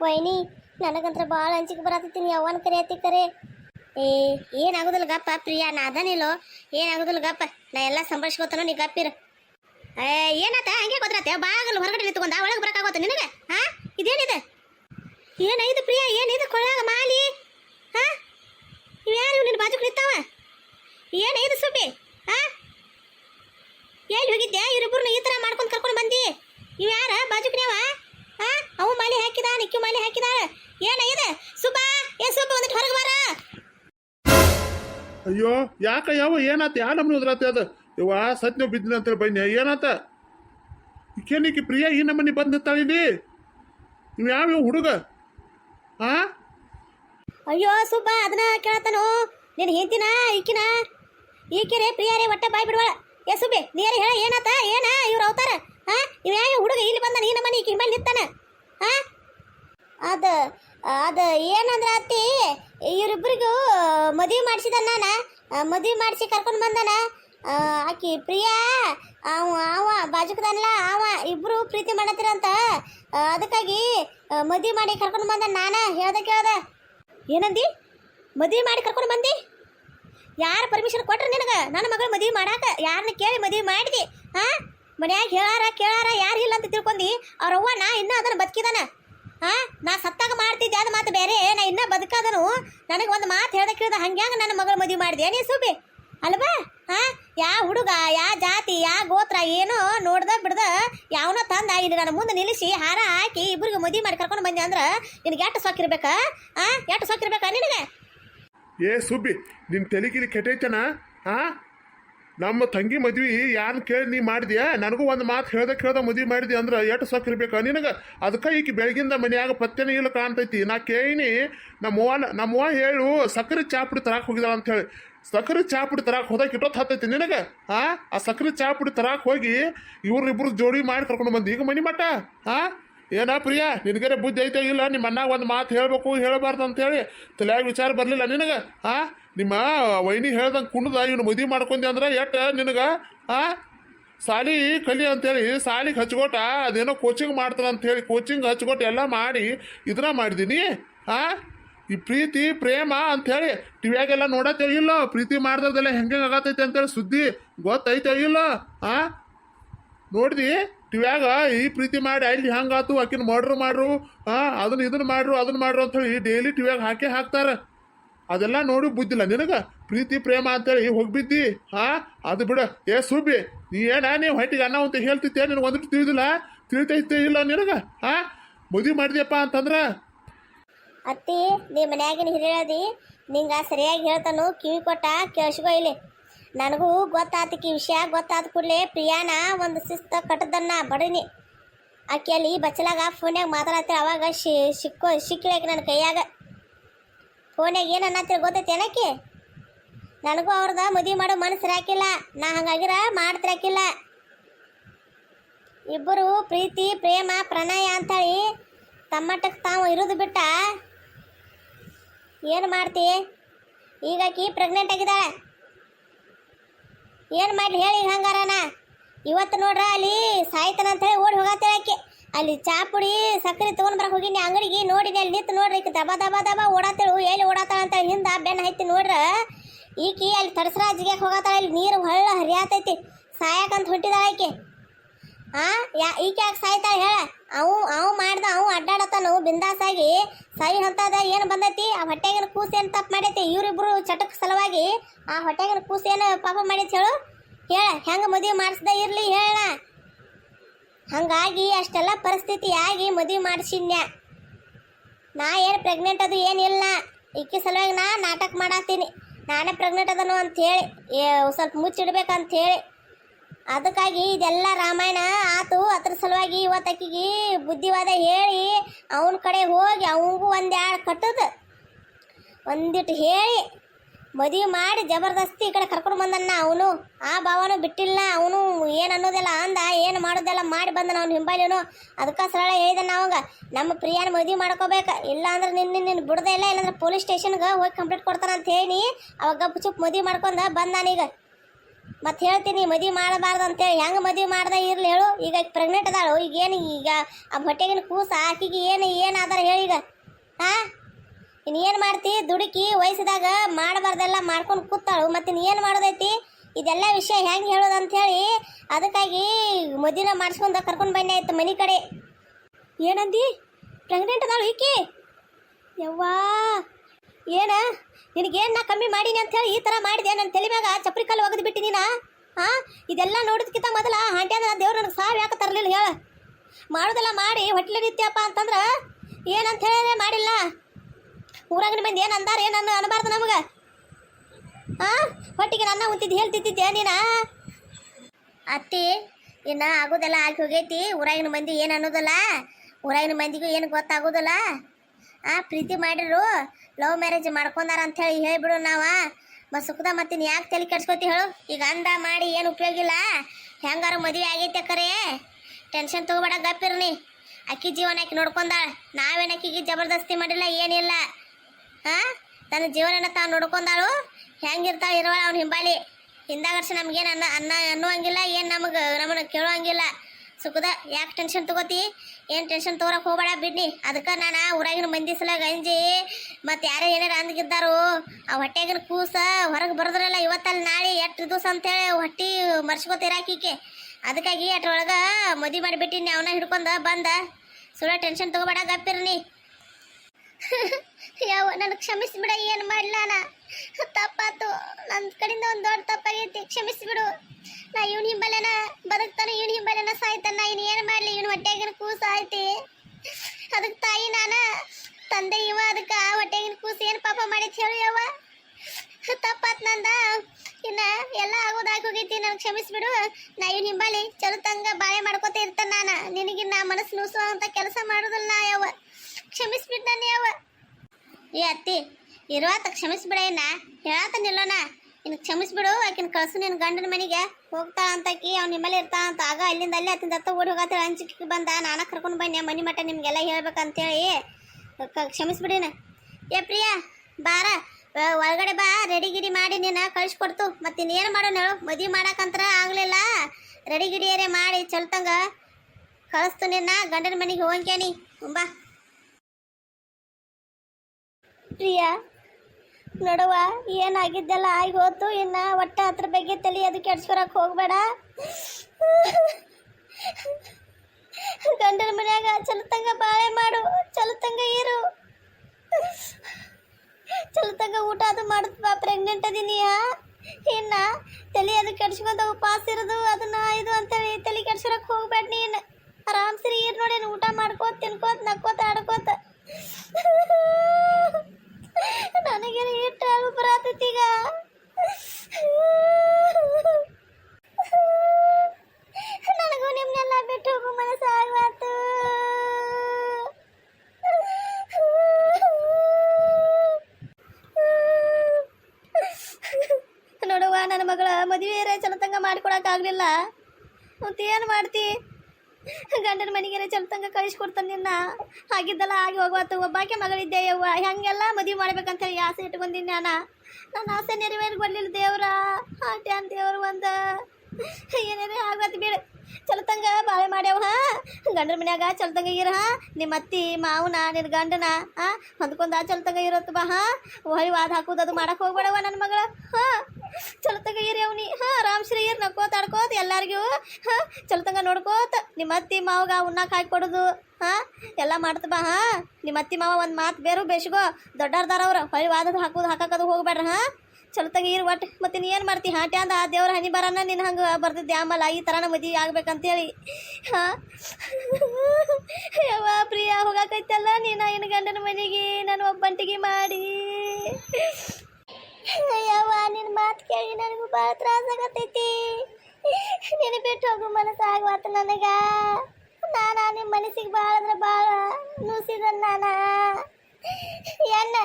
ವೈನಿ, ನನಗಂತ್ರ ಭಾಳ ಅಂಜಿಕೆ ಬರತ್ತೀನಿ ಅವನ್ ಕರೆ ಅತ್ತಿ ಕರೆ. ಏ, ಏನಾಗುದಿಲ್ಲ ಗಪ್ಪ, ಪ್ರಿಯಾ, ನಾ ಅದನಿಲ್ಲೋ ಏನಾಗುದಿಲ್ಲ ಗಪ್ಪ, ನಾ ಎಲ್ಲ ಸಂಭಾಳಿಸ್ಕೊತಾನೋ, ನೀ ಗಪ್ಪಿರ ಏ, ಏನಾತ, ಹಂಗೆ ಗೊತ್ತಿರತ್ತೆ ಬಾಗಲು ಹೊರಗಡೆ ನಿಂತ್ಕೊಂಡ ಒಳಗೆ ಬರಕಾಗೋತ ನಿನಗೆ? ಹಾ, ಇದೇನಿದೆ? ಏನೈದು ಪ್ರಿಯಾ, ಏನಿದೆ? ಕೊಳ್ಳಾಗ ಮಾಲಿ? ಹಾ? ಇವ್ಯಾರು ನಿನ್ನ ಬಾಜು ನಿಂತಾವ ಏನೈದು ಸುಬ್ಬಿ ಹಾ ಎಲ್ಲಿ ಹೋಗಿದ್ದೆ ಇವ್ರಿಬ್ರು ಈ ಥರ ಮಾಡ್ಕೊಂಡು ಕರ್ಕೊಂಡು ಬಂದಿ ಇವ್ ಯಾರ ಬಾಜುಕ್ನ್ಯಾವ ಹಾ ಅವು ಮಾಲಿ ಹಾಕಿದ ನಿಕ್ಕಿ ಹಾಕಿದಾಳ. ಏನ ಏನಾಗಿದೆ ಸುಬ್ಬ ಏ ಸುಬ್ಬ ಒಂದಿಟ್ಟು ಹೊರಗೆ ಬಾರ. ಅಯ್ಯೋ ಯಾಕ ಯಾವ ಏನಾತ? ಯಾ ನಮ್ನ ಉದ್ರಾತ ಅದು? ಇವ ಸತ್ಯ ಬಿದ್ದಿನ ಅಂತೇಳಿ ಬನ್ನಿ. ಏನಾತ? ಈಕೇನಿಕಿ ಪ್ರಿಯ ಈ ನಮ್ಮನೆ ಬಂದ್ ನಿಂತಾಳಿಲಿ ಇವ್ ಯಾವ ಇವ್ ಹುಡುಗ? ಹಾ ಅಯ್ಯೋ ಸುಬ್ಬ ಅದನ್ನ ಕೇಳತಾನು ನಿನ್ನ ಹೆಂತಿನ ಈಕಿನ? ಈಕೆರೆ ಪ್ರಿಯರೇ ಒಟ್ಟ ಬಾಯ್ ಬಿಡುವಳ. ಏ ಸುಬ್ಬಿ ನೀರ ಹೇಳ? ಏನಾತ? ಏನ? ಇವ್ರು ಅವತಾರ? ಹಾ ಇವ್ ಯಾವ ಹುಡುಗ? ಇಲ್ಲಿ ಬಂದ ನೀ ನಮ್ಮನೆ ಈಕಿ ಮೇಲೆ ನಿಂತಾನ? ಹಾ ಅದ, ಅದು ಏನಂದ್ರೆ ಅತ್ತಿ ಇವರಿಬ್ಬರಿಗೂ ಮದುವೆ ಮಾಡಿಸಿದ ನಾನ. ಮದುವೆ ಮಾಡಿಸಿ ಕರ್ಕೊಂಡು ಬಂದನ. ಆಕಿ ಪ್ರಿಯಾ, ಅವ ಅವ ಬಾಜುಕದನ್ಲ, ಅವ ಇಬ್ರು ಪ್ರೀತಿ ಮಾಡತ್ತಿರಂತ ಅದಕ್ಕಾಗಿ ಮದುವೆ ಮಾಡಿ ಕರ್ಕೊಂಡು ಬಂದ ನಾನ. ಹೇಳ್ದೆ ಕೇಳ್ದ. ಏನಂದಿ? ಮದುವೆ ಮಾಡಿ ಕರ್ಕೊಂಡು ಬಂದಿ? ಯಾರು ಪರ್ಮಿಷನ್ ಕೊಟ್ರು ನಿನಗೆ? ನನ್ನ ಮಗಳು ಮದುವೆ ಮಾಡಾಕ ಯಾರನ್ನ ಕೇಳಿ ಮದುವೆ ಮಾಡಿದಿ? ಹಾ ಮನ್ಯಾಗ ಹೇಳಾರ, ಕೇಳಾರ, ಯಾರು ಇಲ್ಲ ಅಂತ ತಿಳ್ಕೊಂಡಿ. ಅವ್ರವ್ವ ನಾ ಇನ್ನೂ ಅದನ್ನ ಬದುಕಿದಾನ. ಹಾ? ನಾ ಸತ್ತಾಗ ಮಾಡ್ತಿದ್ದೆ ಅದು ಮಾತು ಬೇರೆ. ನಾ ಇನ್ನ ಬದುಕಾದನು. ನನಗೆ ಒಂದು ಮಾತು ಹೇಳ್ದ ಕೇಳಿದ ಹಂಗ್ಯಾಂಗ ನನ್ನ ಮಗಳ ಮದುವೆ ಮಾಡಿದೆ. ನೀ ಸುಬಿ ಅಲ್ವಾ? ಹಾ? ಯಾ ಹುಡುಗ, ಯಾ ಜಾತಿ, ಯಾ ಗೋತ್ರ, ಏನೋ ನೋಡ್ದ ಬಿಡ್ದ ಯಾವನೋ ತಂದ. ಇಲ್ಲಿ ನನ್ನ ಮುಂದೆ ನಿಲ್ಲಿಸಿ ಹಾರ ಹಾಕಿ ಇಬ್ಬರಿಗೆ ಮದುವೆ ಮಾಡಿ ಕರ್ಕೊಂಡು ಬಂದೆ ಅಂದ್ರೆ ನಿನಗೆ ಎಷ್ಟು ಸೊಕ್ಕಿರ್ಬೇಕಾ ಹಾ ಎಷ್ಟು ಸೊಕ್ಕಿರ್ಬೇಕಾ ನಿನಗೆ? ಏ ಸುಬ್ಬಿ, ನಿನ್ ತೆಲಿಗಿಲಿ ಕೆಟ್ಟೈತನ? ಹಾ ನಮ್ಮ ತಂಗಿ ಮದ್ವಿ ಯಾರನ್ನ ಕೇಳಿ ನೀ ಮಾಡಿದ್ಯಾ? ನನಗೂ ಒಂದು ಮಾತು ಹೇಳ್ದ ಕೇಳ್ದ ಮದ್ವಿ ಮಾಡಿದ್ಯ ಅಂದ್ರೆ ಎಷ್ಟು ಸೊಕ್ಕಿರ್ಬೇಕು ನಿನಗೆ? ಅದಕ್ಕೆ ಈಕಿ ಬೆಳಗಿಂದ ಮನೆಯಾಗ ಪತ್ತೆನೇ ಇಲ್ಲ ಕಾಣ್ತೈತಿ. ನಾ ಕೇಳಿನಿ, ನಮ್ಮವ್ವ ನಮ್ಮವ್ವ ಹೇಳು ಸಕ್ಕರೆ ಚಾಪುಡಿ ತರಾಕ್ ಹೋಗಿದಾಳ ಅಂತ ಹೇಳಿ ಸಕ್ಕರೆ ಚಾಪುಡಿ ತರಾಕ್ ಹೋದಾಗ ಇಟ್ಟೊತ್ತು ಹತ್ತೈತಿ ನಿನಗೆ? ಆ ಆ ಸಕ್ಕರೆ ಚಾಪುಡಿ ತರಾಕ್ ಹೋಗಿ ಇವ್ರಿಬ್ರು ಜೋಡಿ ಮಾಡಿ ಕರ್ಕೊಂಡು ಬಂದು. ಈಗ ಮನಿ ಮಟ್ಟ ಆ ಏನ ಪ್ರಿಯ ನಿನಗರೆ ಬುದ್ಧಿ ಐತೆ ಇಲ್ಲ? ನಿಮ್ಮ ಅನ್ನಾಗ ಒಂದು ಮಾತು ಹೇಳಬೇಕು, ಹೇಳಬಾರ್ದು ಅಂತೇಳಿ ತಲೆಯಾಗ ವಿಚಾರ ಬರಲಿಲ್ಲ ನಿನಗೆ? ಹಾ? ನಿಮ್ಮ ವೈನಿ ಹೇಳ್ದಂಗೆ ಕುಣ್ದ, ಇವನು ಮದುವೆ ಮಾಡ್ಕೊಂಡಿ ಅಂದ್ರೆ ಯಾಕ ನಿನಗೆ, ಆ? ಸಾಲಿ ಕಲಿ ಅಂತೇಳಿ, ಸಾಲಿಗೆ ಹಚ್ಕೊಟ ಅದೇನೋ ಕೋಚಿಂಗ್ ಮಾಡ್ತಾನೆ ಅಂತೇಳಿ ಕೋಚಿಂಗ್ ಹಚ್ಕೊಟ್ಟು ಎಲ್ಲ ಮಾಡಿ ಇದನ್ನ ಮಾಡಿದ್ದೀನಿ ಆ? ಈ ಪ್ರೀತಿ, ಪ್ರೇಮ ಅಂಥೇಳಿ ಟಿವ್ಯಾಗೆಲ್ಲ ನೋಡತ್ತೆ ಇಲ್ಲೋ, ಪ್ರೀತಿ ಮಾಡ್ದದೆಲ್ಲ ಹೆಂಗೆ ಆಗತ್ತೈತೆ ಅಂತೇಳಿ ಸುದ್ದಿ ಗೊತ್ತೈತೆ ಇಲ್ಲೋ ಹಾ ನೋಡ್ದಿ, ಟಿವ್ಯಾಗ ಈ ಪ್ರೀತಿ ಮಾಡಿ ಅಲ್ಲಿ ಹಂಗಾತು, ಆಕಿನ ಮರ್ಡ್ರ್ ಮಾಡ್ರು ಹಾಂ ಅದನ್ನ ಇದನ್ನ ಮಾಡ್ರು ಅದನ್ನ ಮಾಡ್ರು ಅಂಥೇಳಿ ಡೈಲಿ ಟಿವ್ಯಾಗ ಹಾಕೇ ಹಾಕ್ತಾರ. ಅದೆಲ್ಲ ನೋಡಿ ಬುದ್ಧಿಲ್ಲ. ನಿನಗೆ ಪ್ರೀತಿ, ಪ್ರೇಮ ಅಂತೇಳಿ ಹೋಗ್ಬಿದ್ದಿ, ಹಾ? ಅದು ಬಿಡ. ಏ ಸುಬ್ಬಿ ನೀ ಏನ ನೀವು ಹೊಟ್ಟಿಗೆ ಅನ್ನ ಅಂತ ಹೇಳ್ತಿದ್ದೆ ನಿನಗೆ ಒಂದಿಟ್ಟು ತಿಳಿದಿಲ್ಲ? ತಿಳಿತೈತೆ ಇಲ್ಲ ನಿನಗೆ, ಹಾ? ಮದುವೆ ಮಾಡಿದ್ಯಪ್ಪ ಅಂತಂದ್ರ? ಅತ್ತಿ, ನೀ ಮನ್ಯಾಗಿನ ಹಿರಿಯದಿ ನಿಂಗ ಸರಿಯಾಗಿ ಹೇಳ್ತಾನು, ಕಿವಿ ಕೊಟ್ಟ ಕೇಳಿಸ್ಕೊ ಇಲ್ಲಿ. ನನಗೂ ಗೊತ್ತಾತಕ್ಕೆ ವಿಷಯ ಗೊತ್ತಾದ ಕೂಡಲೇ ಪ್ರಿಯಾನ ಒಂದು ಶಿಸ್ತ ಕಟ್ಟದನ್ನ ಬಡನಿ. ಆಕೆ ಅಲ್ಲಿ ಬಚ್ಚಲಾಗ ಫೋನ್ಯಾಗ ಮಾತಾಡತ್ತೆ, ಅವಾಗ ಶಿ ಸಿಕ್ಕೋ ಸಿಕ್ಕಿಳಾಕಿ ನನ್ನ ಕೈಯಾಗ ಫೋನ್ಯಾಗ ಏನು ಅನ್ನತ್ತಿರ ಗೊತ್ತೈತೆ ಏನಕ್ಕೆ? ನನಗೂ ಅವ್ರದ ಮದುವೆ ಮಾಡೋ ಮನಸ್ಸು ಹಾಕಿಲ್ಲ ನಾ ಹಂಗಾಗಿರ ಮಾಡ್ತಿರಾಕಿಲ್ಲ. ಇಬ್ಬರು ಪ್ರೀತಿ, ಪ್ರೇಮ, ಪ್ರಣಯ ಅಂತೇಳಿ ತಮ್ಮಟ್ಟಕ್ಕೆ ತಾವು ಇರೋದು ಬಿಟ್ಟ ಏನು ಮಾಡ್ತಿ? ಈಗಾಕಿ ಪ್ರೆಗ್ನೆಂಟ್ ಆಗಿದ್ದಾಳೆ. ಏನು ಮಾಡಿ ಹೇಳಿ ಹಂಗಾರನ? ಇವತ್ತು ನೋಡ್ರ ಅಲ್ಲಿ ಸಾಯ್ತಾನ ಅಂತ ಹೇಳಿ ಓಡಿ ಹೋಗತ್ತೇಳ ಆಕೆ ಅಲ್ಲಿ ಚಾ ಪುಡಿ, ಸಕ್ಕರೆ ತೊಗೊಂಡ್ ಬರಕ್ ಹೋಗಿನಿ, ಅಂಗಡಿಗೆ ನೋಡಿದೆ ಅಲ್ಲಿ ನಿಂತು ನೋಡ್ರಿ ದಬ ದಬ ದಬಾ ಓಡಾತೇಳು ಎಲ್ಲಿ ಓಡಾತಾಳ ಅಂತ ಹಿಂದ ಬೆನ್ನ ಹತ್ತಿ ನೋಡ್ರ. ಈಕಿ ಅಲ್ಲಿ ತರಸರಾಜಿಗೆ ಹೋಗತ್ತಾಳ ಇಲ್ಲಿ ನೀರು ಹೊಳ್ಳ ಹರಿಯಾತೈತಿ, ಸಾಯಕಂತ ಹೊಂಟಿದಾಳ ಆಕೆ ಆ, ಯಾ, ಈಕೆ ಯಾಕೆ ಸಾಯ್ತಾಳ ಹೇಳ? ಅವು ಅವು ಮಾಡ್ದ, ಅವು ಅಡ್ಡಾಡತ್ತಾನು ಬಿಂದಾಸಾಗಿ ಸಾಯಿ ಹಂತದ ಏನು ಬಂದೈತಿ, ಆ ಹೊಟ್ಟೆಗಿನ ಕೂಸೇನು ತಪ್ಪು ಮಾಡೈತಿ, ಇವರಿಬ್ರು ಚಟಕ್ ಸಲುವಾಗಿ ಆ ಹೊಟ್ಟೆಗಿನ ಕೂಸೇನು ಪಾಪ ಮಾಡೈತಿ ಹೇಳು? ಹೇಳ, ಹೆಂಗೆ ಮದುವೆ ಮಾಡಿಸ್ದ ಇರಲಿ ಹೇಳ ಹಂಗಾಗಿ ಅಷ್ಟೆಲ್ಲ ಪರಿಸ್ಥಿತಿ ಆಗಿ ಮದುವೆ ಮಾಡಿಸಿನ್ಯ ನಾ ಏನು ಪ್ರೆಗ್ನೆಂಟ್ ಅದು ಏನಿಲ್ಲ. ಇಕ್ಕಿ ಸಲುವಾಗಿ ನಾ ನಾಟಕ ಮಾಡತ್ತೀನಿ ನಾನೇ ಪ್ರೆಗ್ನೆಂಟ್ ಅದನು ಅಂಥೇಳಿ ಸ್ವಲ್ಪ ಮುಚ್ಚಿಡ್ಬೇಕಂತ ಹೇಳಿ ಅದಕ್ಕಾಗಿ ಇದೆಲ್ಲ ರಾಮಾಯಣ ಆತು. ಅದ್ರ ಸಲುವಾಗಿ ಇವತ್ತಕ್ಕಿಗೆ ಬುದ್ಧಿವಾದ ಹೇಳಿ ಅವನ ಕಡೆ ಹೋಗಿ ಅವಂಗೂ ಒಂದೆರಡು ಕಟ್ಟದು. ಒಂದಿಟ್ಟು ಹೇಳಿ ಮದುವೆ ಮಾಡಿ ಜಬರ್ದಸ್ತಿ ಈ ಕಡೆ ಕರ್ಕೊಂಡು ಬಂದನ್ನ ಅವನು. ಆ ಭಾವನು ಬಿಟ್ಟಿಲ್ಲ, ಅವನು ಏನು ಅನ್ನೋದೆಲ್ಲ ಅಂದ, ಏನು ಮಾಡೋದೆಲ್ಲ ಮಾಡಿ ಬಂದನ ಅವ್ನು ಹಿಂಬಾಲಿನು ಅದಕ್ಕೆ ಸರಳ ಹೇಳಿದನ ಅವಾಗ ನಮ್ಮ ಪ್ರಿಯಾನ ಮದುವೆ ಮಾಡ್ಕೋಬೇಕು. ಇಲ್ಲ ಅಂದ್ರೆ ನಿನ್ನ ನಿನ್ನ ಬಿಡದೇ ಇಲ್ಲ, ಇಲ್ಲಾಂದ್ರೆ ಪೊಲೀಸ್ ಸ್ಟೇಷನ್ಗೆ ಹೋಗಿ ಕಂಪ್ಲೇಂಟ್ ಕೊಡ್ತಾನ ಅಂತ ಹೇಳಿ ಅವಾಗ ಗಪ್ಪು ಚುಪ್ ಮದುವೆ ಮಾಡ್ಕೊಂಡ ಬಂದ ನಾನೀಗ ಮತ್ತೆ ಹೇಳ್ತೀನಿ, ಮದುವೆ ಮಾಡಬಾರ್ದು ಅಂತೇಳಿ ಹೆಂಗೆ ಮದುವೆ ಮಾಡ್ದೆ ಇರ್ಲಿ ಹೇಳು. ಈಗ ಪ್ರೆಗ್ನೆಂಟ್ ಅದಾಳು. ಈಗ ಏನು ಈಗ ಆ ಹೊಟ್ಟೆಗಿನ ಕೂಸ, ಆಕಿಗೆ ಏನು ಏನು ಹೇಳಿ ಈಗ. ಹಾಂ? ಇನ್ನು ಏನು ಮಾಡ್ತಿ? ದುಡುಕಿ ವಯಸ್ಸಿದಾಗ ಮಾಡಬಾರ್ದೆಲ್ಲ ಮಾಡ್ಕೊಂಡು ಕೂತಾಳು. ಮತ್ತೆ ಏನು ಮಾಡೋದೈತಿ? ಇದೆಲ್ಲ ವಿಷಯ ಹೆಂಗೆ ಹೇಳೋದು ಹೇಳಿ ಅದಕ್ಕಾಗಿ ಮದುವೆನ ಮಾಡಿಸ್ಕೊಂಡ ಕರ್ಕೊಂಡು ಬನ್ನಿ ಆಯ್ತು ಮನೆ ಕಡೆ. ಏನಂದಿ? ಪ್ರೆಗ್ನೆಂಟ್ ಅದಾಳು ಈಕಿ? ಯವ್ವಾ! ಏನ? ನಿನಗೇನು ನಾ ಕಮ್ಮಿ ಮಾಡೀನಿ ಹೇಳಿ ಈ ಥರ ಮಾಡಿದೆ. ನನ್ನ ತಲೆ ಮ್ಯಾಗ ಚಪ್ರಿ ಕಾಲು ಒಗೆದು ಬಿಟ್ಟು ನೀನ? ಹಾಂ ಇದೆಲ್ಲ ನೋಡಿದ್ಕಿಂತ ಮೊದಲ ಹಾಂಟಿ ಅಂದ್ರೆ ದೇವ್ರು ನನಗೆ ಸಾವು ಯಾಕೆ ತರಲಿಲ್ಲ ಹೇಳ. ಮಾಡೋದೆಲ್ಲ ಮಾಡಿ ಹೊಟ್ಟೆಲಿ ನಿತ್ಯಪ್ಪ ಅಂತಂದ್ರೆ ಏನಂತ ಹೇಳಿದ್ರೆ ಮಾಡಿಲ್ಲ. ಊರಾಗಿನ ಮಂದಿ ಏನು ಅಂದಾರ? ಏನು ಅನ್ನ ಅನ್ಬಾರ್ದು ನಮಗೆ. ಹಾಂ ಹೊಟ್ಟಿಗೆ ನನ್ನ ಉಂತಿದ್ದು ಹೇಳ್ತಿದ್ದೆ ನೀನ? ಅತ್ತಿ, ಇನ್ನ ಆಗೋದೆಲ್ಲ ಆಗಿ ಹೋಗೈತಿ. ಊರಾಗಿನ ಮಂದಿ ಏನು ಅನ್ನೋದಲ್ಲ? ಊರಾಗಿನ ಮಂದಿಗೂ ಏನು ಗೊತ್ತಾಗೋದಲ್ಲ? ಆ, ಪ್ರೀತಿ ಮಾಡಿರು. ಲವ್ ಮ್ಯಾರೇಜ್ ಮಾಡ್ಕೊಂಡಾರ ಅಂತ ಹೇಳಿ ಹೇಳ್ಬಿಡು ನಾವ. ಬಸ್ ಸುಖದ ಮತ್ತಿನ್ ಯಾಕೆ ತಲೆ ಕೆಡ್ಸ್ಕೊತಿ ಹೇಳು. ಈಗ ಅಂದ ಮಾಡಿ ಏನು ಉಪಯೋಗಿಲ್ಲ ಹೆಂಗಾರ ಮದುವೆ ಆಗೈತೆ ಕರೆ. ಟೆನ್ಷನ್ ತಗೋಬೇಡ ಗಪ್ಪಿರ್ನಿ ಅಕ್ಕಿ ಜೀವನ ಆಕಿ ನೋಡ್ಕೊಂಡಾಳ. ನಾವೇನು ಅಕ್ಕಿಗೆ ಜಬರ್ದಸ್ತಿ ಮಾಡಿಲ್ಲ, ಏನಿಲ್ಲ. ಹಾ? ತನ್ನ ಜೀವನನ ತಾನು ನೋಡ್ಕೊಂಡಾಳು? ಹೆಂಗಿರ್ತಾಳೆ ಇರುವಳ ಅವ್ನ ಹಿಂಬಾಲಿ? ಹಿಂದಾಗರ್ಸಿ ನಮ್ಗೇನು ಅನ್ನ ಅನ್ನ ಅನ್ನುವಂಗಿಲ್ಲ, ಏನು ನಮಗೆ ನಮ್ಮನ್ನ ಕೇಳುವಂಗಿಲ್ಲ. ಸುಖದ ಯಾಕೆ ಟೆನ್ಷನ್ ತಗೋತಿ? ಏನು ಟೆನ್ಷನ್ ತಗೋರಕ್ಕೆ ಹೋಗ್ಬೇಡ ಬಿಡ್ನಿ. ಅದಕ್ಕೆ ನಾನು ಊರಾಗಿನ ಮಂದಿ ಸಲ ಗಂಜಿ, ಮತ್ತು ಯಾರೇ ಏನಾರು ಅಂದ್ಗಿದ್ದಾರು, ಆ ಹೊಟ್ಟೆಗಿನ ಕೂಸ ಹೊರಗೆ ಬರೋದ್ರಲ್ಲ ಇವತ್ತಲ್ಲಿ ನಾಳೆ ಎಷ್ಟು ದಿವಸ ಅಂತೇಳಿ ಹೊಟ್ಟೆ ಮರ್ಸ್ಕೊತಿರಾಕಿಕೆ ಅದಕ್ಕಾಗಿ ಅಟ್ರೊಳಗೆ ಮದುವೆ ಮಾಡಿಬಿಟ್ಟಿನಿ ಅವನ್ನ ಹಿಡ್ಕೊಂಡು ಬಂದ. ಸುಳ್ಳ ಟೆನ್ಷನ್ ತಗೋಬೇಡ, ಗಪ್ಪಿರ್ನಿ. ಯಾವ ನನಗೆ ಕ್ಷಮಿಸ್ಬಿಡ, ಏನು ಮಾಡ್ಲಾನ ತಪ್ಪಾತು. ನನ್ನ ಕಡೆಯಿಂದ ಒಂದು ದೊಡ್ಡ ತಪ್ಪಾಗೈತಿ. ಕ್ಷಮಿಸ್ಬಿಡು. ನಾ ಇವನಿ ಹಿಂಬಲೆನ ಬದುಕ್ತಾನೆ ಇವನಿ ಹಿಂಬಲೆನ ಸಾಯ್ತಾನ. ಇನ್ನು ಏನು ಮಾಡಲಿ? ಇವನು ಹೊಟ್ಟೆಗಿನ ಕೂಸು ಆಯ್ತಿ. ಅದಕ್ಕೆ ತಾಯಿ ನಾನ, ತಂದೆ ಇವ, ಅದಕ್ಕೆ ಆ ಹೊಟ್ಟೆಗಿನ ಕೂಸು ಏನು ಪಾಪ ಮಾಡೈತಿ ಹೇಳು ಯವ್ವ. ತಪ್ಪಾತ್ ನಂದ. ಇನ್ನ ಎಲ್ಲ ಆಗೋದಾಗಿ ಹೋಗೈತಿ. ನನಗೆ ಕ್ಷಮಿಸ್ಬಿಡು. ನಾ ಇವ್ ನಿಂಬಲ್ಲಿ ಚಲೋ ತಂಗ ಬಾಳೆ ಮಾಡ್ಕೋತ ಇರ್ತಾನ ನಾನು. ನಿನಗಿನ್ನ ಮನಸ್ಸು ನುಸುವಂತ ಕೆಲಸ ಮಾಡೋದಿಲ್ಲ ನಾ ಯವ್ವ. ಕ್ಷಮಿಸ್ಬಿಡ್ ನಾನು ಯವ್ವ ಏ ಅತ್ತಿ, ಇರುವಾತ ನಾ ಏನ ಹೇಳಾತ ನಿಲ್ಲೋಣ. ಇನ್ನು ಕ್ಷಮಿಸ್ಬಿಡು, ಆಕಿನ ಕಳ್ಸು ನಿನ್ನ ಗಂಡನ ಮನೆಗೆ. ಹೋಗ್ತಾಳ ಅಂತಕಿ ಅವ್ನ ನಿಮ್ಮಲ್ಲಿ ಇರ್ತಾಳ ಅಂತ. ಆಗ ಅಲ್ಲಿಂದ ಅಲ್ಲಿ ಅತ್ತಿಂದ ದತ್ತ ಓಡಿ ಹೋಗತ್ತ ಹಂಚಿಕೆ ಬಂದ, ನಾನ ಕರ್ಕೊಂಡು ಬನ್ನಿ, ಮನೆ ಮಟ್ಟ ನಿಮ್ಗೆಲ್ಲ ಹೇಳ್ಬೇಕಂತೇಳಿ. ಹೇಳಿ ಕ್ಷಮಿಸ್ಬಿಡಿನ ಏ ಪ್ರಿಯಾ, ಬಾರ. ಒಳಗಡೆ ಬಾ, ರೆಡಿ ಗಿಡಿ ಮಾಡಿ ನೀನು ಕಳಿಸ್ಕೊಡ್ತು. ಮತ್ತೆ ಇನ್ನೇನು ಮಾಡೋಣ ಹೇಳು? ಮದುವೆ ಮಾಡಕ್ಕಂತ್ರ ಆಗಲಿಲ್ಲ. ರೆಡಿ ಗಿಡಿಯರೇ ಮಾಡಿ, ಚಲ್ತಂಗ ಕಳಿಸ್ತು ನಿನ್ನ ಗಂಡನ ಮನೆಗೆ ಹೋಗ್ಯಾನಿ. ಬಾ. ಪ್ರಿಯಾ ನೋಡವ್ವ ಏನಾಗಿದ್ದೆಲ್ಲ ಆಗಿ ಹೋತು ಇನ್ನ ಒಟ್ಟ ಅದ್ರ ಬಗ್ಗೆ ತಲೆ ಅದು ಕೆಡ್ಸ್ಕೊರಕ್ ಹೋಗ್ಬೇಡ. ಗಂಡನ ಮನ್ಯಾಗ ಚಲತಂಗ ಬಾಳೆ ಮಾಡು, ಚಲತಂಗ ಇರು. ಚಲತಂಗ ಊಟ ಅದು ಮಾಡುತ್ತ ಪ್ರೆಗ್ನೆಂಟ್ ಅದೀನಿ ಇನ್ನ ತಲೆ ಅದು ಕೆಡ್ಸ್ಕೊಂತ ಉಪವಾಸ ಇರೋದು, ಅದನ್ನ ಇದು ಅಂತೇಳಿ ತಲೆ ಕೆಡ್ಸ್ಕೊರಕ್ ಹೋಗ್ಬೇಡ ನೀನು. ಆರಾಮ್ಸಿರಿ ಏರ್ ನೋಡಿ ಊಟ ಮಾಡ್ಕೋತ, ತಿನ್ಕೋತ, ನಕ್ಕೋತ, ಆಡ್ಕೋತ. ನನಗೆ ಇಟ್ಟು ಅಳು ಬರತೈತೀಗ ನನಗೂ ನಿಮ್ನೆಲ್ಲ ಬಿಟ್ಟು ಹೋಗೋ ಮನಸ್ಸಾಗ್ವಾತು ನೋಡುವ, ನನ್ನ ಮಗಳ ಮದುವೆ ಚಲತಂಗ ಮಾಡ್ಕೊಳಕ್ ಆಗ್ಲಿಲ್ಲ. ಮತ್ತೇನು ಮಾಡ್ತಿ? ಗಂಡನ ಮನೆಗೆ ಚಲ್ತಂಗ ಕಳಿಸ್ಕೊಡ್ತಾನೆ ನಿನ್ನ. ಹಾಗಿದ್ದಲ್ಲ ಆಗಿ ಹೋಗ್ವಾತು. ಒಬ್ಬಾಕೆ ಮಗಳಿದ್ದೆ ಯವ್ವ. ಹೆಂಗೆಲ್ಲ ಮದುವೆ ಮಾಡ್ಬೇಕಂತ ಹೇಳಿ ಆಸೆ ಇಟ್ಕೊಂಡಿನಿ ನಾನು. ನನ್ನ ಆಸೆ ನೆರವೇರಿ ಬರ್ಲಿಲ್ಲ ದೇವ್ರ. ಹಾಟ್ಯಾನ್ ದೇವ್ರು ಒಂದ. ಏನೇನೇ ಆಗತ್ತೆ ಬಿಡು. ಚಲತಂಗ ಬಾಳೆ ಮಾಡ್ಯಾವ ಹಾ ಗಂಡನ ಮನ್ಯಾಗ ಚಲತಂಗ ಇರ, ಹಾ? ನಿಮ್ಮ ಅತ್ತಿ, ಮಾವನ ನಿನ್ನ ಗಂಡನ, ಹಾ? ಹೊಂದ್ಕೊಂಡ ಚಲ್ತಂಗ ಇರತ್ತ ಬಾ, ಹಾ? ಹೊಳಿ ವಾದ ಹಾಕೋದು, ಅದು ಮಾಡಕ್ ಹೋಗ್ಬೇಡವ ನನ್ನ ಮಗಳ, ಹಾ? ಚಲ್ತಂಗ ಇರಿ ಅವ್ನಿ, ಹಾ? ರಾಮಶ್ರೀ ಇರ್, ನಕ್ಕೋತ, ಆಡ್ಕೋತ, ಎಲ್ಲಾರಿಗೂ, ಹಾ? ಚಲ್ತಂಗ ನೋಡ್ಕೋತ, ನಿಮ್ಮ ಅತ್ತಿ, ಮಾವಗ ಉಣ್ಣಾಕ ಹಾಕಿ ಕೊಡೋದು, ಹಾ? ಎಲ್ಲ ಮಾಡ್ತ ಬಾ, ಹಾ? ನಿಮ್ಮ ಅತ್ತಿ, ಮಾವ ಒಂದು ಮಾತು ಬೇರು ಬೇಸಿಗೋ ದೊಡ್ಡರ್ದಾರ ಅವ್ರ ಹೊಳಿ ವಾದದ ಹಾಕೋದು ಹಾಕಕ್ಕದು ಹೋಗ್ಬೇಡ್ರ, ಹಾ? ಚಲತಂಗ ಇರು ಒಟ್ಟು. ಮತ್ತೆ ನೀ ಏನು ಮಾಡ್ತಿ? ಹಾಟಿ ಅಂದ, ಆ ದೇವ್ರ ಹನಿ ಬರನ ನಿನ್ನ ಹಂಗೆ ಬರ್ತಿದ್ದೆ ಆಮೇಲೆ ಈ ಥರನ ಮದುವೆ ಆಗ್ಬೇಕಂತೇಳಿ. ಹಾಂ? ಯವ್ವ, ಪ್ರಿಯ, ಹೋಗಾಕೈತಲ್ಲ ನೀನು ಇನ್ನು ಗಂಡನ ಮನೆಗೆ ನಾನು ಒಬ್ಬಂಟಿಗೆ ಮಾಡಿ. ಯವ್ವ ನಿನ್ನ ಮಾತು ಕೇಳಿ ನನಗೂ ಭಾಳ ತ್ರಾಸ ಆಗತೈತಿ. ನೀನು ಬಿಟ್ಟು ಹೋಗು ಮನಸ್ಸು ಆಗ್ವಾತ ನನಗ. ನಾನು ನಿಮ್ಮ ಮನಸ್ಸಿಗೆ ಭಾಳ ಅಂದ್ರೆ ಭಾಳ ನುಸಿದ ನಾನ. ಅಣ್ಣ.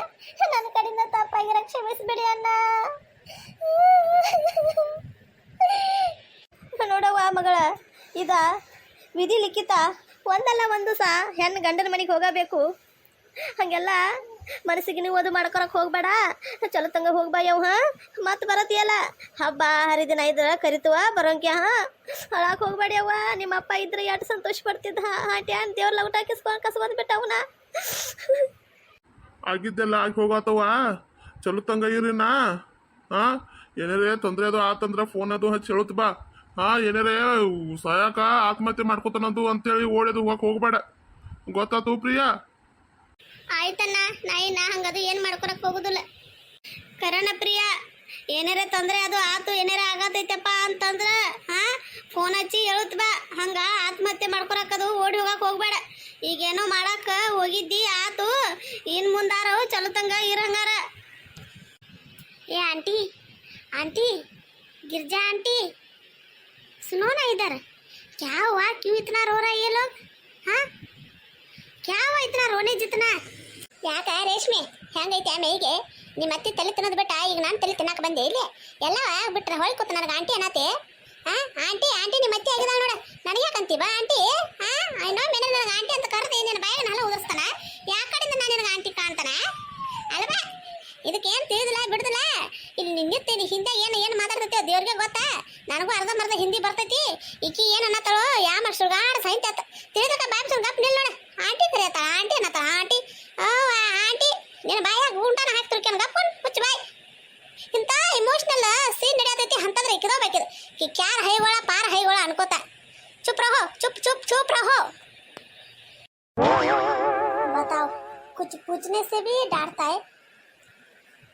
ನನ್ನ ಕಡೆಯಿಂದ ತಪ್ಪಾಗಿರ ಕ್ಷಮಿಸ್ಬಿಡಿ ಅಣ್ಣ. ನೋಡವ್ವ ಮಗಳ, ಇದ ವಿಧಿ ಲಿಖಿತ ಒಂದಲ್ಲ ಒಂದು ಸಹ ಹೆಣ್ಣು ಗಂಡನ ಮನೆಗೆ ಹೋಗಬೇಕು. ಹಾಗೆಲ್ಲ ಮನಸ್ಸಿಗೆ ನೀವು ಓದು ಮಾಡ್ಕೊಳಕ್ ಹೋಗ್ಬೇಡ. ಚಲೋ ತಂಗ ಹೋಗ್ಬಾ ಯಾವ ಹಾ ಮತ್ತೆ ಬರತಿಯಲ್ಲ? ಹಬ್ಬ, ಹರಿದಿನ ಇದ್ರ ಕರಿತವ ಬರೋಂಕ್ಯ ಹಾ ಅಳಾಕ್ ಹೋಗ್ಬೇಡಿ ಅವ್ವ ನಿಮ್ಮ ಅಪ್ಪ ಇದ್ರೆ ಎಷ್ಟು ಸಂತೋಷ ಪಡ್ತಿದ್ದ. ಹಾ ಆಂಟಿ ಅಂತ ದೇವ್ರ ಲೌಟ ಹಾಕಿಸ್ಕೊಂಡು ಕಸ ಬಿಟ್ಟ ಅವನ ಆಗಿದ್ದೆಲ್ಲ ಆಗಿ ಹೋಗತ್ತವ ಚಲೋ ತಂಗ ಇರಿ ನಾ. ಹಾ, ಏನಾರೇ ತೊಂದರೆ ಅದು ಆತಂದ್ರೆ ಫೋನ್ ಅದು ಹಚ್ಚಿ ಹೇಳುತ್ತ ಬಾ. ಹಾ, ಏನಾರೇ ಸಾಯಕ ಆತ್ಮಹತ್ಯೆ ಮಾಡ್ಕೋತಾನದು ಅಂತೇಳಿ ಓಡೋದು ಹೋಗಕ್ಕೆ ಹೋಗ್ಬೇಡ. ಗೊತ್ತಾತು ಪ್ರಿಯಾ? ಆಯ್ತಣ್ಣ ನಾ ಹಂಗದು ಏನ್ ಮಾಡ್ಕೊಳಕ್ ಹೋಗುದಿಲ್ಲ. ಕರೋಣ ಪ್ರಿಯ. ಏನಾರ ತೊಂದರೆ ಅದು ಆತು, ಏನಾರ ಆಗತೈತಪ್ಪ ಅಂತಂದ್ರ, ಹಾ ಫೋನ್ ಹಚ್ಚಿ ಹೇಳುತ್ತ ಬಾ. ಹಂಗ ಆತ್ಮಹತ್ಯೆ ಮಾಡ್ಕೊರಕದು ಓಡಿ ಹೋಗಕ್ ಹೋಗ್ಬೇಡ. ಈಗೇನೋ ಮಾಡಾಕ ಹೋಗಿದ್ದಿ, ಆತು, ಇನ್ ಮುಂದಾರ ಚಲತಂಗ ಇರಂಗಾರ. ಏ, ಆಂಟಿ ಆಂಟಿ, ಗಿರ್ಜಾ ಆಂಟಿ, ಸುನೋನ ಇದಾರ ಕ್ಯಾವ ಕ್ಯೂ ಇತ್ನಾ ರೋರ ಏ ಲೋಗ್ ಹಾ? ಕ್ಯಾವ ಇತ್ನಾ ರೋನೆ ಜಿತ್ನಾ? ಯಾಕ ರೇಷ್ಮೆ? ಹೆಂಗೈತೆ ಮೈಗೆ ನಿಮ್ಮ ಅತ್ತೆ ತಲೆ ತಿನ್ನೋದು ಬಿಟ್ಟ, ಈಗ ನಾನು ತಲೆ ತಿನ್ನಕ್ಕೆ ಬಂದೆ, ಇಲ್ಲಿ? ಎಲ್ಲ ಬಿಟ್ರೆ ಹೊಳ್ ಕೂತ ನನಗೆ ಆಂಟಿ ಅನತೆ. ಆ, ಆಂಟಿ ಆಂಟಿ ನಿಮ್ಮ ಅತ್ತೆ ಆಗಿದಾಳ ನೋಡ. ನನಗೆ ಯಾಕಂತಿ ಆಂಟಿ? ಆ ಇನ್ನೊಮ್ಮೆ ಮೇನೆ ನನಗೆ ಆಂಟಿ ಅಂತ ಕರೆದು, ನಿನ್ನ ಬಾಯಿಗೆ ನಲ್ಲ ಉದರ್ಸ್ತಾನ. ಯಾವ ಕಡೆಯಿಂದ ನಾನು ನಿನಗೆ ಆಂಟಿ ಕಾಣ್ತಾನ? ಅಲ್ವಾ? ಇದಕ್ಕೇನು ತಿಳಿದಿಲ್ಲ, ಬಿಡುದಿಲ್ಲ. ಇಲ್ಲಿ ನಿನ್ನಿತ್ತೆ ಹಿಂದೆ ಏನು ಏನು ಮಾತಾಡ್ತೈತೆ ದೇವ್ರಿಗೆ ಗೊತ್ತಾ? ನನಗೂ ಅರ್ಧ ಮರ್ಧ ಹಿಂದಿ ಬರ್ತೈತಿ. ಈಕಿ ಏನು ಅನ್ನತ್ತ ನಡೆಯತೈತಿ ಅಂತಂದ್ರೆ ಇಕ್ಕಿದೋಬೇಕಿದು ಕಿ ಕ್ಯಾರ ಹೈಗೋಳ ಪಾರ ಹೈಗೋಳ ಅನ್ಕೋತ ಚುಪ್ ರಹೋ ಚುಪ್ ಚುಪ್ ಚುಪ್ ರಹೋ बताओ कुछ पूछने से भी डांटता है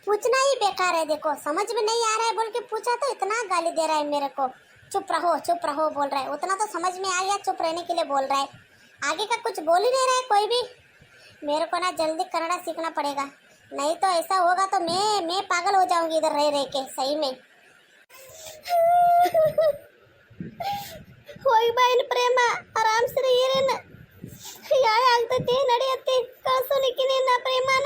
पूछना ही बेकार है देखो समझ में नहीं आ रहा है बोल के पूछा तो इतना गाली दे रहा है मेरे को चुप रहो चुप रहो बोल रहा है उतना तो समझ में आ गया चुप रहने के लिए बोल रहा है आगे का कुछ बोल ही नहीं रहा है कोई भी मेरे को ना जल्दी कन्नड़ा सीखना पड़ेगा नहीं तो ऐसा होगा तो मैं मैं पागल हो जाऊंगी इधर रह रह के सही में ಹೋಗಿ ಬಾ ಇನ್ನು ಪ್ರೇಮ ಆರಾಮ್ಸರ ಏನೇನು? ಯಾವ ಆಗ್ತೈತಿ ನಡೆಯತ್ತೆ ಕಳ್ಸೋನಿಕ್ಕಿನೇನ ಪ್ರೇಮನ.